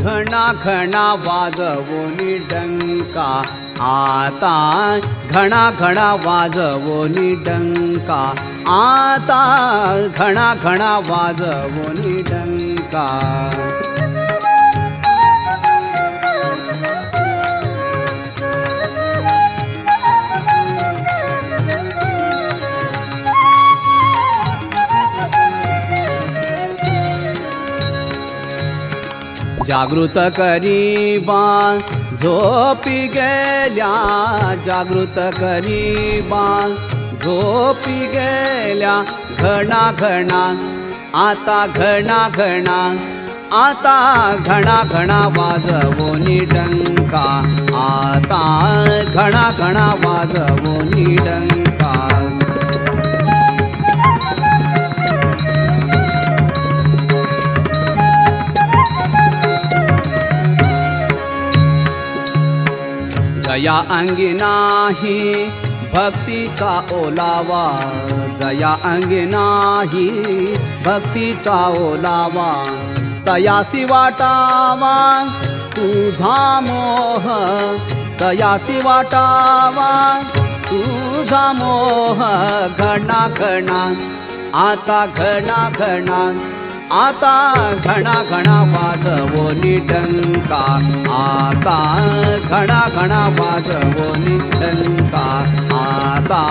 घणा घणा वाजवोनी डंका. आता घणा घणा वाजवोनी डंका. आता घणा घणा वाजवोनी डंका. जागृत करीबा झोपी गेल्या जागृत करीबा झोपी गेल्या घणा घणा आता घणा घणा आता घणा घणा वाजवोनी डंका आता घणा घणा वाजवोनी डंका. जया अंगी नाही भक्तीचा ओलावा जया अंगी नाही भक्तीचा ओलावा तयासी वाटावा तुझा मोह तयासी वाटावा तुझा मोह घणा घणा आता घणा घणा आता घणा घणा वाजवो निटंका. आता घणा घणा वाजवो निटंका. आता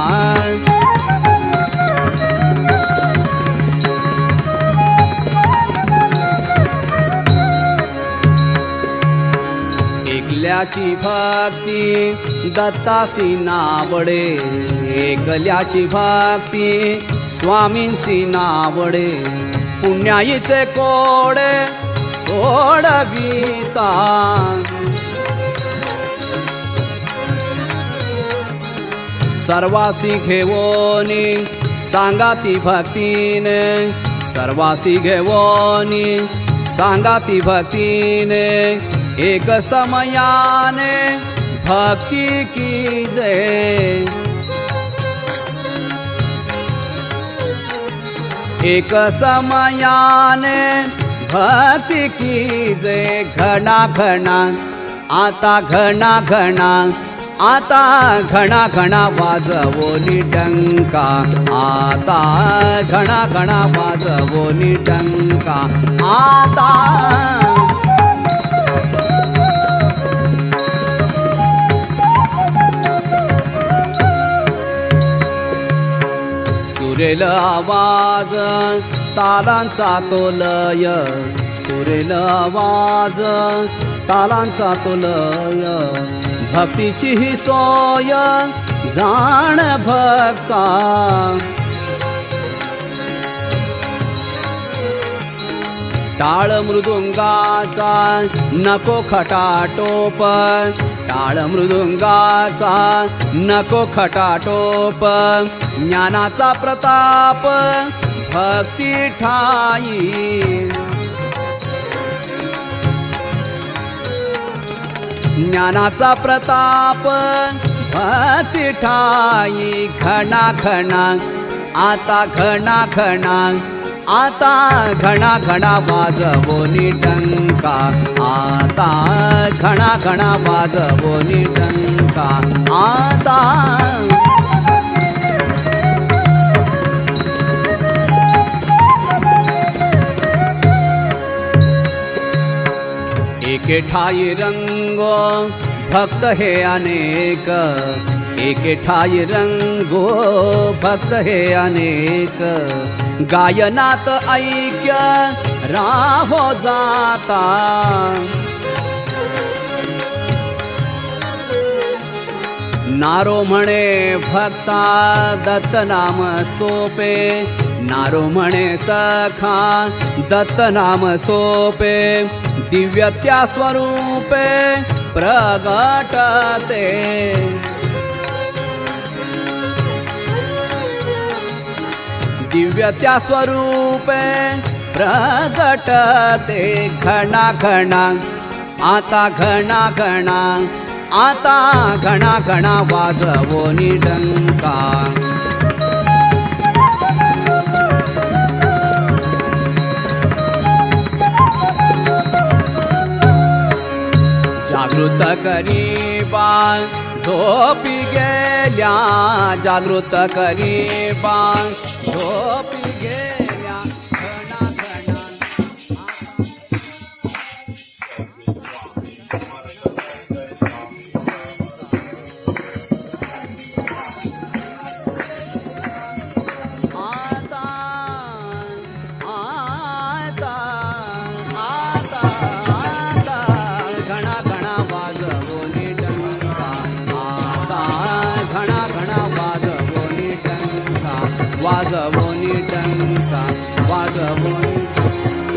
एकल्याची भक्ती दत्तासी नावडे. एकल्याची भक्ती स्वामींसी नावडे. पुण्याईचे कोडे सोडविता. सर्वासी घेवोनी सांगाती भक्तीने. सर्वासी घेवोनी सांगाती भक्तीने. एक समयाने भक्ती की जय एक समयाने भक्ती की जय घणा घणा. आता घणा घणा आता घणा घणा वाजवोनी डंका. आता घणा घणा वाजवोनी डंका. आता सुरेल आवाज तालांचा तो लय सुरेल आवाज तालांचा तो लय. भक्तीची ही सोय जाण भक्ता टाळ मृदुंगाचा नको खटाटोप. टाळ मृदुंगाचा नको खटाटोप. ज्ञानाचा प्रताप भक्ती ठाई. ज्ञानाचा प्रताप भक्ती ठाई. घणा घणा आता घणा घणा आता घणा घणा वाजवोनी टंका आता घणा घणा वाजवोनी टंका आता एके ठाई रंगो भक्त हे अनेक. एके ठाई रंगो भक्त हे अनेक. गायनात ऐक्य राहो जाता. नारो म्हणे भक्ता दत्त नाम सोपे. नारो म्हणे सखा दत्त नाम सोपे. दिव्य त्या स्वरूपे. प्रगटते दिव्य त्या स्वरूपे प्रगटते घणा घणा आता घणा घणा आता घणा घणा वाजवोनी डंका जागृत करीबा झोपी गेल्या जागृत करीबा वाजवोनी टंका